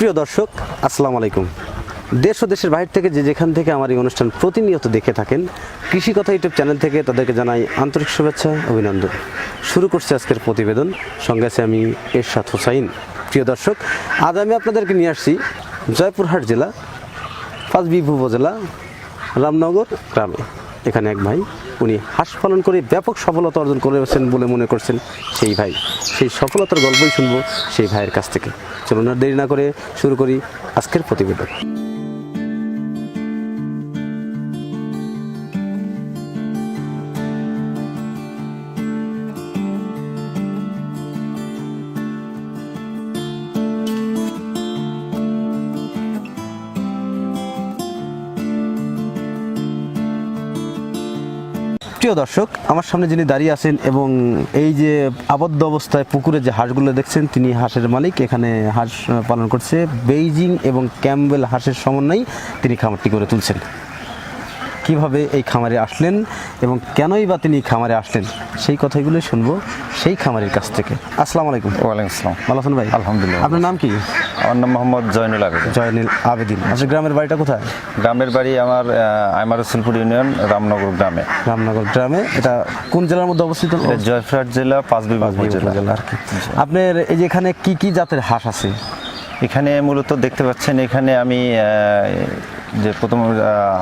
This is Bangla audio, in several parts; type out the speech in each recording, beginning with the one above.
সুপ্রিয় দর্শক, আসসালামু আলাইকুম। দেশ ও দেশের বাইরে থেকে যে যেখান থেকে আমার এই অনুষ্ঠান প্রতিনিয়ত দেখে থাকেন কৃষি কথা ইউটিউব চ্যানেল থেকে তাদেরকে জানাই আন্তরিক শুভেচ্ছা, অভিনন্দন। শুরু করছি আজকের প্রতিবেদন। সঙ্গে আছে আমি এরশাদ হোসাইন। প্রিয় দর্শক, আজ আমি আপনাদেরকে নিয়ে আসছি জয়পুরহাট জেলা পাঁচবিবু উপজেলা, রামনগর গ্রামে। এখানে এক ভাই, উনি হাঁস পালন করে ব্যাপক সফলতা অর্জন করেছেন বলে মনে করছেন সেই ভাই। সেই সফলতার গল্পই শুনব সেই ভাইয়ের কাছ থেকে। চলুন আর দেরি না করে শুরু করি আজকের প্রতিবেদন। প্রিয় দর্শক, আমার সামনে যিনি দাঁড়িয়ে আছেন এবং এই যে আবদ্ধ অবস্থায় পুকুরে যে হাঁসগুলো দেখছেন, তিনি হাঁসের মালিক। এখানে হাঁস পালন করছে। বেইজিং এবং ক্যাম্বেল হাঁসের সমন্বয় তিনি খামারটি করে তুলছেন। কীভাবে এই খামারে আসলেন এবং কেনই বা তিনি খামারে আসলেন সেই কথাগুলো শুনব সেই খামারের কাছ থেকে। আসসালামু আলাইকুম। ওয়ালাইকুম আসসালাম। ভালো আছেন ভাই? আলহামদুলিল্লাহ। আপনার নাম কি? আমার নাম মোহাম্মদ জয়নুল আবেদিন। জয়নীল আবেদিন। আপনার গ্রামের বাড়িটা কোথায়? গ্রামের বাড়ি আমার আইমার রসুলপুর ইউনিয়ন রামনগর গ্রামে। রামনগর গ্রামে। এটা কোন জেলার মধ্যে অবস্থিত? জয়ফ্রাট জেলা পাঁচবিবি উপজেলা। উপজেলা আর কি। আপনার এই যে এখানে কি কি জাতের হাঁস আছে? এখানে মূলত দেখতে পাচ্ছেন এখানে আমি যে প্রথম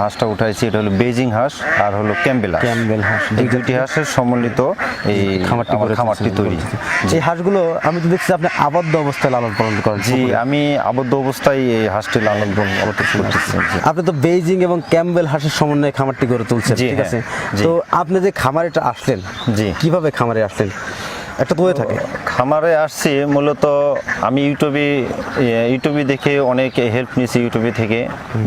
হাঁসটা উঠাইছি এটা হলো বেজিং হাঁস আর হলো ক্যাম্বেল ক্যাম্বেল হাঁস এই দুইটি হাঁসের সম্মিলিত এই খামারটি খামারটি। তৈরি। এই হাঁসগুলো আমি তো দেখছি আপনি আবদ্ধ অবস্থায় লালন পালন করেন জি আমি আবদ্ধ অবস্থায় এই হাঁসটি লালন পালন করতেছি। আপনি তো বেইজিং এবং ক্যাম্বেল হাঁসের সমন্বয়ে খামারটি করে তুলছেন ঠিক আছে? হ্যাঁ, তো আপনি যে খামারেটা আসলেন জি। কীভাবে খামারে আসলেন? একটা তো হয়ে থাকে। খামারে আসছি মূলত আমি ইউটিউবে ইউটিউবে দেখে অনেক হেল্প নিয়েছি ইউটিউবে থেকে।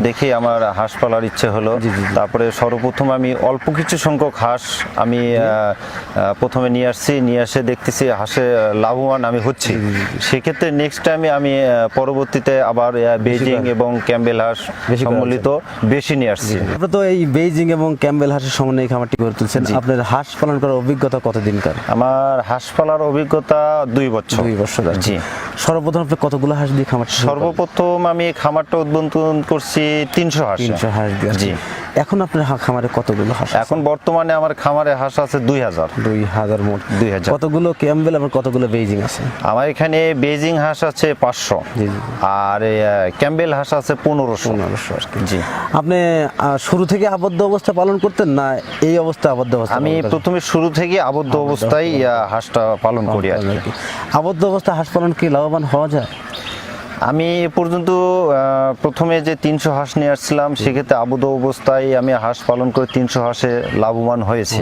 দেখে আমার হাঁস পালার ইচ্ছে হলো। তারপরে সর্বপ্রথম আমি অল্প কিছু সংখ্যক হাঁস আমি প্রথমে নিয়ে আসছি। নিয়ে এসে দেখতেছি হাঁসে লাভবান আমি হচ্ছি। সেক্ষেত্রে নেক্সট টাইমে আমি পরবর্তীতে আবার বেজিং এবং ক্যাম্বেল হাঁস সম্মিলিত বেশি নিয়ে আসছি। আপনি তো এই বেইজিং এবং ক্যাম্বেল হাঁসের সমন্বয়ে খামারটি করে তুলছেন। আপনার হাঁস পালন করার অভিজ্ঞতা কতদিনকার? আমার হাঁস পালার অভিজ্ঞতা দুই বছর। দুই বছর। জি। সর্বপ্রথম আপনি কতগুলো হাঁস দিয়ে করেন? সর্বপ্রথম আমি খামারটা উদ্বোধন করছি তিনশো হাঁস। তিনশো হাঁস জি। এখন আপনার খামারে কতগুলো হাঁস এখন বর্তমানে আমার খামারে হাঁস আছে দুই হাজার। দুই হাজার মোট। দুই হাজার। কতগুলো ক্যাম্বেল আবার কতগুলো বেইজিং আছে? আমার এখানে বেজিং হাঁস আছে পাঁচশো। আর ক্যাম্বেল হাঁস আছে পনেরোশো। পনেরোশো জি। আপনি শুরু থেকে আবদ্ধ অবস্থা পালন করতেন না এই অবস্থা আবদ্ধ অবস্থা আমি প্রথমে শুরু থেকে আবদ্ধ অবস্থায় হাঁসটা পালন করি আর। আবদ্ধ অবস্থা হাঁস পালন কি লাভবান হওয়া যায়? আমি এ পর্যন্ত প্রথমে যে তিনশো হাঁস নিয়ে আসছিলাম সেক্ষেত্রে আবদ্ধ অবস্থায় আমি হাঁস পালন করে তিনশো হাঁসে লাভবান হয়েছে।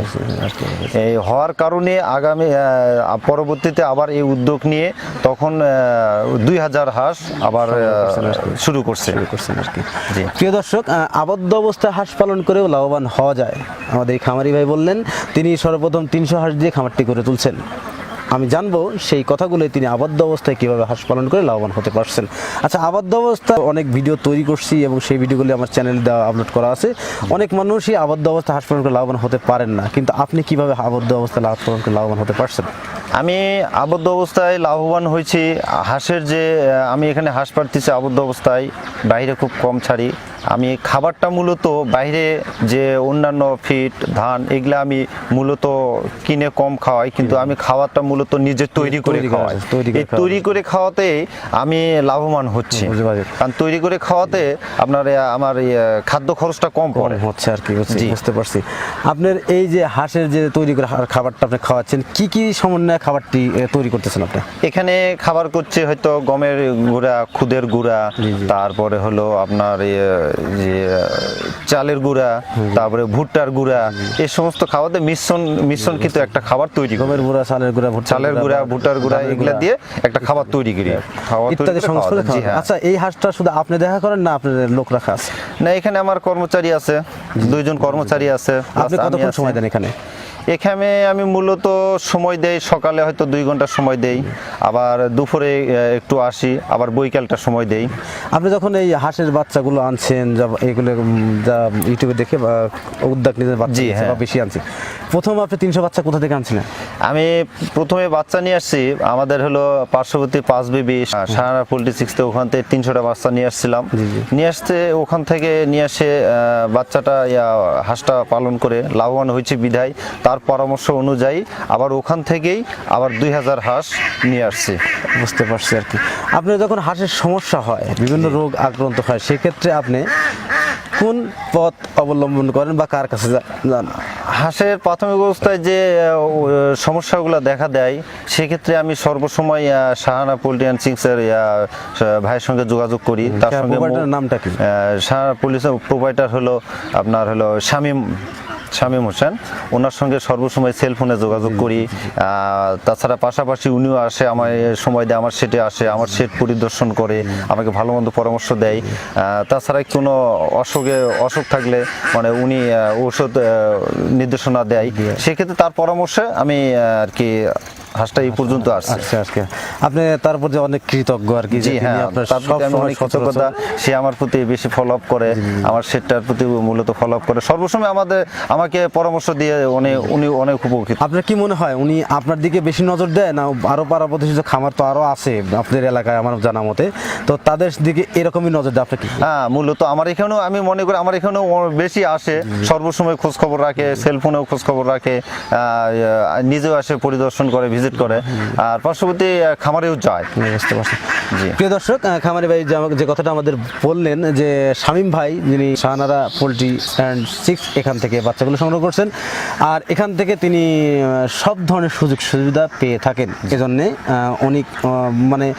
এই হওয়ার কারণে আগামী পরবর্তীতে আবার এই উদ্যোগ নিয়ে তখন দুই হাজার হাঁস আবার শুরু করছে। জি। প্রিয় দর্শক আবদ্ধ অবস্থায় হাঁস পালন করেও লাভবান হওয়া যায়। আমাদের এই খামারি ভাই বললেন তিনি সর্বপ্রথম তিনশো হাঁস দিয়ে খামারটি করে তুলছেন। আমি জানব সেই কথাগুলো তিনি আবদ্ধ অবস্থায় কীভাবে হাঁস পালন করে লাভবান হতে পারছেন। আচ্ছা আবদ্ধ অবস্থা অনেক ভিডিও তৈরি করছি এবং সেই ভিডিওগুলি আমার চ্যানেলে দেওয়া আপলোড করা আছে। অনেক মানুষই আবদ্ধ অবস্থায় হাঁস পালন করে লাভবান হতে পারেন না, কিন্তু আপনি কীভাবে আবদ্ধ অবস্থায় লাভ পালন করে লাভবান হতে পারছেন? আমি আবদ্ধ অবস্থায় লাভবান হয়েছি। হাঁসের যে আমি এখানে হাঁস পাড়তেছি, আবদ্ধ অবস্থায়। বাইরে খুব কম ছাড়ি। আমি খাবারটা মূলত বাইরে যে অন্যান্য ফিট ধান এগুলো আমি মূলত কিনে কম খাওয়াই কিন্তু আমি খাবারটা মূলত নিজে তৈরি করে খাওয়াই। তৈরি করে এই তৈরি করে খাওয়াতে আমি লাভবান হচ্ছি। কারণ তৈরি করে খাওয়াতে আপনার আমার খাদ্য খরচটা কম পড়ে। হচ্ছে আর কি বুঝতে পারছি। আপনার এই যে হাঁসের যে তৈরি করে খাবারটা আপনি খাওয়াচ্ছেন কি কি সমন্বয়ে খাবারটি তৈরি করতেছেন আপনি? এখানে খাবার করছে হয়তো গমের গুঁড়া খুদের গুঁড়া তারপরে হলো আপনার যে চালের গুঁড়া তারপরে ভুট্টার গুঁড়া এই সমস্ত খাবারতে মিশ্রণ মিশ্রণ। কিন্তু একটা খাবার তৈরি গমের গুঁড়া চালের গুঁড়া চালের গুঁড়া ভুট্টার গুঁড়া এগুলো দিয়ে একটা খাবার তৈরি করি। খাবার ইত্যাদি হ্যাঁ। আচ্ছা এই হাঁসটা শুধু আপনি দেখা করেন না আপনার লোক রাখা আছে? না এখানে আমার কর্মচারী আছে। দুইজন কর্মচারী আছে আপনি কতক্ষণ সময় দেন এখানে? এখানে আমি মূলত সময় দেই সকালে হয়তো দুই ঘণ্টা সময় দেই আবার দুপুরে একটু আসি আবার বৈকালটা সময় দেই আপনি যখন এই হাঁসের বাচ্চাগুলো আনছেন যা এগুলো যা ইউটিউবে দেখে বা উদ্যোগ নিতে বাচ্চা হ্যাঁ। বেশি আনছি প্রথম আপনি তিনশো বাচ্চা কোথা থেকে আনছিলেন? আমি প্রথমে বাচ্চা নিয়ে আসছি আমাদের হলো পার্শ্ববর্তী পাঁচ বিবি সাহারা পোল্ট্রি সিক্সতে ওখান থেকে তিনশোটা বাচ্চা নিয়ে আসছিলাম। নিয়ে আসতে ওখান থেকে নিয়ে আসে বাচ্চাটা ইয়া, হাঁসটা পালন করে লাভবান হয়েছে বিধায়। তার পরামর্শ অনুযায়ী আবার ওখান থেকেই আবার দুই হাজার হাঁস নিয়ে আসছি। বুঝতে পারছি আর কি। আপনার যখন হাঁসের সমস্যা হয় বিভিন্ন রোগ আক্রান্ত হয় সেক্ষেত্রে আপনি কোন পথ অবলম্বন করেন বা কার কাছে যান? হাঁসের প্রাথমিক অবস্থায় যে সমস্যাগুলো দেখা দেয় সেক্ষেত্রে আমি সর্বসময় শাহানা পোল্ট্রি অ্যান্ড এর ভাইয়ের সঙ্গে যোগাযোগ করি তার হ্যাঁ, সঙ্গে নামটা কি? শাহানা পোল্ট্রি প্রোভাইডার হলো আপনার হলো শামীম শামীম হোসেন। ওনার সঙ্গে সর্বসময় সেলফোনে যোগাযোগ করি। তাছাড়া পাশাপাশি উনিও আসে আমার সময় দেয়, আমার সেটে আসে, আমার সেট পরিদর্শন করে, আমাকে ভালো মন্দ পরামর্শ দেয়। তাছাড়া কোনো অসুখে, অসুখ থাকলে মানে উনি ঔষধ নির্দেশনা দেয়। সেক্ষেত্রে তার পরামর্শে আমি আর কি হাঁসটা এই পর্যন্ত আসছে। আজকে আপনি তার প্রতি অনেক কৃতজ্ঞ আর কি যে জি হ্যাঁ আপনার তার প্রতি আমি অনেক কৃতজ্ঞতা। সে আমার প্রতি বেশি ফলো আপ করে আমার সেটটার প্রতি মূলত ফলো আপ করে। সর্বসময় আমাদের আমাকে পরামর্শ দিয়ে উনি উনি অনেক উপকৃত। আপনার কি মনে হয় উনি আপনার দিকে বেশি নজর দেয় না আরও পাড়া প্রতিষ্ঠিত খামার তো আরও আছে আপনার এলাকায় আমার জানা মতে? তো তাদের দিকে এরকমই নজর দেয় আপনার কি? হ্যাঁ মূলত আমার এখানেও আমি মনে করি আমার এখানেও বেশি আসে। সর্বসময় খোঁজ খবর রাখে সেলফোনেও খোঁজ খবর রাখে নিজেও আসে পরিদর্শন করে ভিজিট করে। আর পার্শ্ববর্তী খামারেও যায়। বুঝতে পারছি। প্রিয় দর্শক খামারি ভাই যে কথাটা আমাদের বললেন যে শামীম ভাই যিনি শাহানারা পোলট্রি অ্যান্ড সিক্স এখান থেকে বাচ্চাগুলো সংগ্রহ করছেন আর এখান থেকে তিনি সব ধরনের সুযোগ সুবিধা পেয়ে থাকেন। এজন্যে অনেক মানে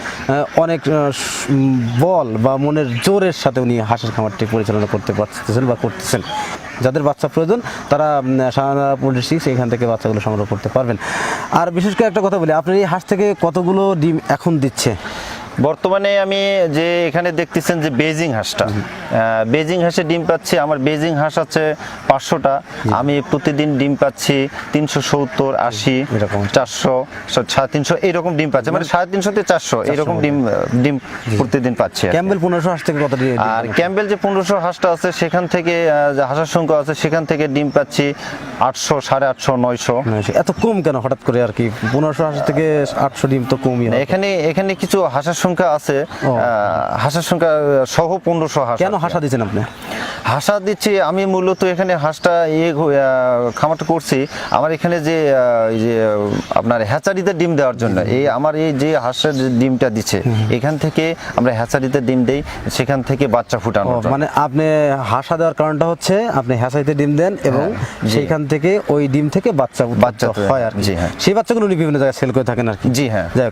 অনেক স- উম, বল বা মনের জোরের সাথে উনি হাঁসের খামারটি পরিচালনা করতে পারতেছেন বা করতেছেন। যাদের বাচ্চা প্রয়োজন, তারা সাহানা পোলট্রি এখান থেকে বাচ্চাগুলো সংগ্রহ করতে পারবেন। আর বিশেষ করে একটা কথা বলি, আপনার এই হাঁস থেকে কতগুলো ডিম এখন দিচ্ছে? বর্তমানে আমি যে এখানে দেখতেছেন যে বেজিং হাঁসটা বেজিং হাঁসে ডিম পাচ্ছি আমার বেজিং হাঁস আছে পাঁচশোটা। আমি প্রতিদিন ডিম পাচ্ছি তিনশো সত্তর আশি। চারশো সাড়ে তিনশো এইরকম ডিম পাচ্ছি। মানে সাড়ে তিনশো থেকে চারশো এইরকম ডিম ডিম প্রতিদিন পাচ্ছি ক্যাম্বেল পনেরোশো হাঁস থেকে কত আর ক্যাম্বেল যে পনেরোশো হাঁসটা আছে সেখান থেকে হাঁসের সংখ্যা আছে সেখান থেকে ডিম পাচ্ছি আটশো সাড়ে আটশো নয়শো। এত কম কেন হঠাৎ করে আর কি? পনেরোশো হাঁস থেকে আটশো ডিম তো কমই। এখানে এখানে কিছু হাঁসের সংখ্যা আছে। হাঁসের সংখ্যা সহ পনেরোশো হাঁস কেন। হাসা দিচ্ছেন আপনি? হাঁসা দিচ্ছি। আমি মূলত এখানে হাঁসটা ইয়ে খামারটা করছি। আমার এখানে যে যে আপনার হ্যাচারিতে ডিম দেওয়ার জন্য এই আমার এই যে হাঁসের ডিমটা দিচ্ছে এখান থেকে আমরা হ্যাচারিতে ডিম দেই সেখান থেকে বাচ্চা ফুটানো মানে আপনি হাসা দেওয়ার কারণটা হচ্ছে আপনি হ্যাচারিতে ডিম দেন এবং হ্যাঁ, জি। সেইখান থেকে ওই ডিম থেকে বাচ্চা বাচ্চা হয় আর কি। হ্যাঁ। সেই বাচ্চাগুলো উনি বিভিন্ন জায়গায় সেল করে থাকেন আর কি। জি হ্যাঁ। যাই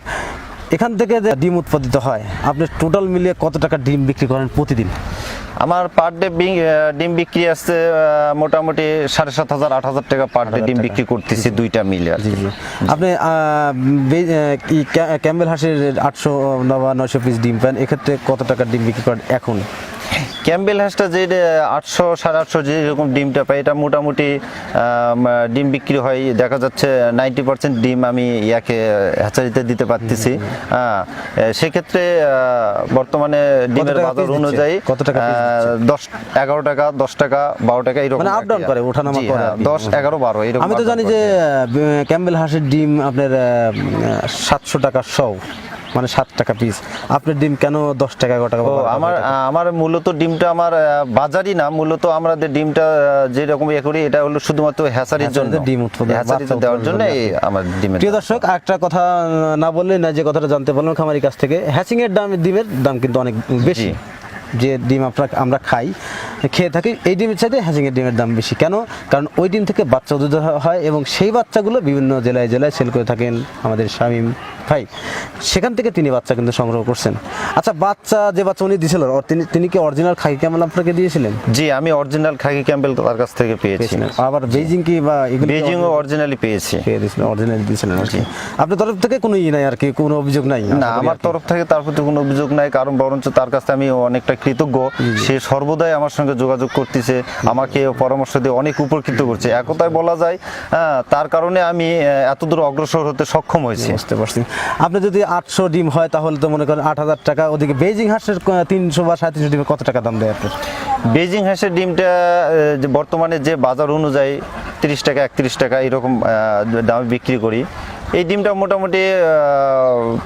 এখান থেকে যে ডিম উৎপাদিত হয় আপনি টোটাল মিলিয়ে কত টাকা ডিম বিক্রি করেন প্রতিদিন? আমার পার ডে ডিম বিক্রি আসছে মোটামুটি সাড়ে সাত হাজার আট হাজার টাকা পার ডে ডিম বিক্রি করতেছি দুইটা মিলে আর জি জি। আপনি ক্যাম্বেল হাঁসের আটশো বা নয়শো পিস ডিম পান এক্ষেত্রে কত টাকা ডিম বিক্রি করেন এখন? ক্যাম্বেল হাঁসটা যে আটশো সাড়ে আটশো যে এরকম ডিমটা পাই এটা মোটামুটি ডিম বিক্রি হয়। দেখা যাচ্ছে নাইনটি পার্সেন্ট ডিম আমি ইয়াকে হ্যাচারিতে দিতে পারতেছি। হ্যাঁ সেক্ষেত্রে বর্তমানে ডিমের বাজার অনুযায়ী কত টাকা দশ এগারো টাকা দশ টাকা বারো টাকা এরকম মানে up করে, ওঠানামা করে দশ এগারো বারো এরকম আমি তো জানি যে ক্যাম্বেল হাঁসের ডিম আপনার সাতশো টাকা শও। মানে সাত টাকা পিস আপনার ডিম কেন দশ টাকা এগারো টাকা ও আমার আমার মূলত ডিমটা আমার বাজারই না মূলত আমরা যে ডিমটা যেরকম ইয়ে করি এটা হলো শুধুমাত্র হ্যাচারির জন্য। ডিম উৎপাদন, হ্যাচারিতে বাচ্চা দেওয়ার জন্য আমার ডিমের প্রিয় দর্শক একটা কথা না বললে না যে কথাটা জানতে পারলাম খামারি কাছ থেকে হ্যাচিং এর দাম ডিমের দাম কিন্তু অনেক বেশি। যে ডিম আপনার আমরা খাই খেয়ে থাকি এই ডিমের চাইতে এর ডিমের দাম বেশি। কেন? কারণ ওই ডিম থেকে বাচ্চা উৎপাদিত হয় এবং সেই বাচ্চাগুলো বিভিন্ন জেলায় জেলায় সেল করে থাকেন আমাদের শামীম। ভাই সেখান থেকে তিনি বাচ্চা কিন্তু সংগ্রহ করছেন। আচ্ছা বাচ্চা যে বাচ্চা উনি দিয়েছিল তিনি তিনি কি অরিজিনাল খাই কেমন আপনাকে দিয়েছিলেন? জি আমি অরিজিনাল খাকি ক্যাম্বেল তার কাছ থেকে পেয়েছি। পেয়েছিলেন। আবার বেজিং কি বা বেজিং ও অরিজিনালি পেয়েছি। পেয়ে দিয়েছিলেন অরিজিনাল দিয়েছিলেন আর কি আপনার তরফ থেকে কোনো ই নাই আর কি কোনো অভিযোগ নাই? না আমার তরফ থেকে তার প্রতি কোনো অভিযোগ নাই কারণ বরঞ্চ তার কাছে আমি অনেকটা কৃতজ্ঞ। সে সর্বদাই আমার সঙ্গে যোগাযোগ করতেছে আমাকে পরামর্শ দিয়ে অনেক উপকৃত করছে। একতায় বলা যায় হ্যাঁ, তার কারণে আমি এতদূর অগ্রসর হতে সক্ষম হয়েছি। বুঝতে পারছি। আপনি যদি আটশো ডিম হয়, তাহলে তো মনে করেন আট হাজার টাকা। ওদিকে বেজিং হাঁসের তিনশো বা সাড়ে তিনশো ডিমে কত টাকা দাম দেয় আপনার? বেজিং হাঁসের ডিমটা বর্তমানে যে বাজার অনুযায়ী তিরিশ টাকা, একত্রিশ টাকা এরকম দামে বিক্রি করি। এই ডিমটা মোটামুটি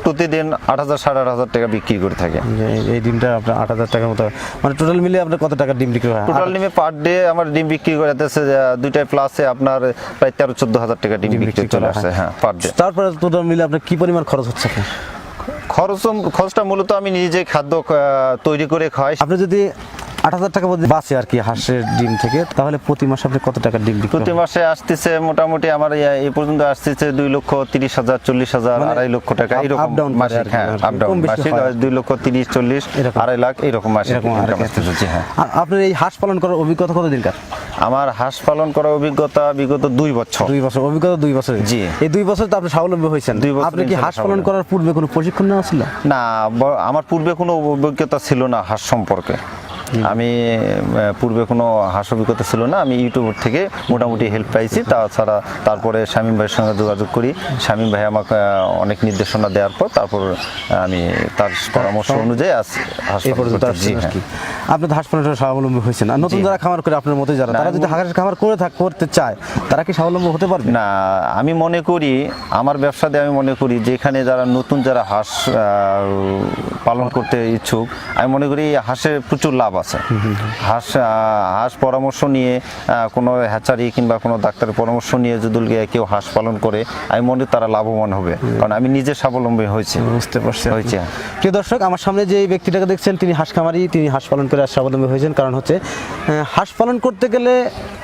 প্রতিদিন আট হাজার সাড়ে আট হাজার টাকা বিক্রি করে থাকে। এই- ডিমটা আপনার আট হাজার টাকার মতো। মানে টোটাল মিলে আপনার কত টাকার ডিম বিক্রি হয়? টোটাল ডিমে পার ডে আমার ডিম বিক্রি করে যাচ্ছে দুইটাই প্লাসে আপনার প্রায় তেরো চোদ্দ হাজার টাকা ডিম বিক্রি চলে আসছে হ্যাঁ। পার ডে তারপরে টোটাল মিলে আপনার কি পরিমাণ খরচ হচ্ছে খরচ খরচটা মূলত আমি নিজে খাদ্য তৈরি করে খাই। আপনি যদি আট হাজার টাকা মধ্যে বাঁচে আর কি হাঁসের ডিম থেকে। তাহলে প্রতি মাসে আপনি কত টাকার ডিম বিক্রি প্রতি মাসে আসতেছে মোটামুটি আমার এই পর্যন্ত আসতেছে দুই লক্ষ তিরিশ হাজার চল্লিশ হাজার মানে আড়াই লক্ষ টাকা এরকম মাসিক হ্যাঁ আপ ডাউন মাসিক দুই লক্ষ তিরিশ চল্লিশ আড়াই লাখ এরকম মাসিক হ্যাঁ। আপনার এই হাঁস পালন করার অভিজ্ঞতা কত দিনকার আমার হাঁস পালন করার অভিজ্ঞতা বিগত দুই বছর। দুই বছর অভিজ্ঞতা দুই বছর জি। এই দুই বছর তো আপনি স্বাবলম্বী হয়েছেন। দুই বছর আপনি কি হাঁস পালন করার পূর্বে কোনো প্রশিক্ষণ নেওয়া ছিল? না আমার পূর্বে কোনো অভিজ্ঞতা ছিল না হাঁস সম্পর্কে। আমি পূর্বে কোনো হাঁস অভিজ্ঞতা ছিল না আমি ইউটিউব থেকে মোটামুটি হেল্প পাইছি। তাছাড়া তারপরে শামীম ভাইয়ের সঙ্গে যোগাযোগ করি। শামীম ভাই আমাকে অনেক নির্দেশনা দেওয়ার পর তারপর আমি তার পরামর্শ অনুযায়ী আজ জি, আর হ্যাঁ। কি? আপনি হাঁস পালনের স্বাবলম্বী হয়েছেন আর নতুন যারা খামার করে আপনার মতোই যারা না, তারা যদি হাঁসের খামার করে থাক করতে চায় তারা কি স্বাবলম্বী হতে পারবে? না আমি মনে করি আমার ব্যবসাতে আমি মনে করি যেখানে যারা নতুন যারা হাঁস পালন করতে ইচ্ছুক আমি মনে করি হাঁসের প্রচুর লাভ আছে। হাঁস হাঁস পরামর্শ নিয়ে কোনো হ্যাচারি কিংবা কোনো ডাক্তারের পরামর্শ নিয়ে যদি কেউ হাঁস পালন করে আমি মনে তারা লাভবান হবে। কারণ আমি নিজে স্বাবলম্বী হয়েছি। বুঝতে পারছি হয়েছে। প্রিয় দর্শক আমার সামনে যে ব্যক্তিটাকে দেখছেন তিনি হাঁস খামারি তিনি হাঁস পালন করে স্বাবলম্বী হয়েছেন। কারণ হচ্ছে হাঁস পালন করতে গেলে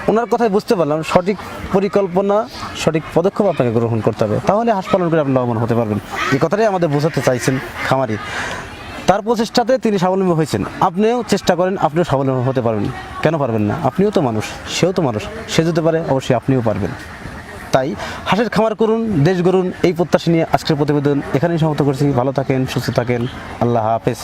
ওনার কথাই বুঝতে পারলাম সঠিক পরিকল্পনা সঠিক পদক্ষেপ আপনাকে গ্রহণ করতে হবে। তাহলে হাঁস পালন করে আপনি লাভবান হতে পারবেন। এই কথাটাই আমাদের বোঝাতে চাইছেন খামারি। তার প্রচেষ্টাতে তিনি স্বাবলম্বী হয়েছেন। আপনিও চেষ্টা করেন, আপনিও স্বাবলম্বী হতে পারবেন। কেন পারবেন না? আপনিও তো মানুষ, সেও তো মানুষ, সে যেতে পারে, অবশ্যই আপনিও পারবেন। তাই হাঁসের খামার করুন, দেশ গড়ুন, এই প্রত্যাশা নিয়ে আজকের প্রতিবেদন এখানেই সমাপ্ত করছি। ভালো থাকেন, সুস্থ থাকেন, আল্লাহ হাফেজ।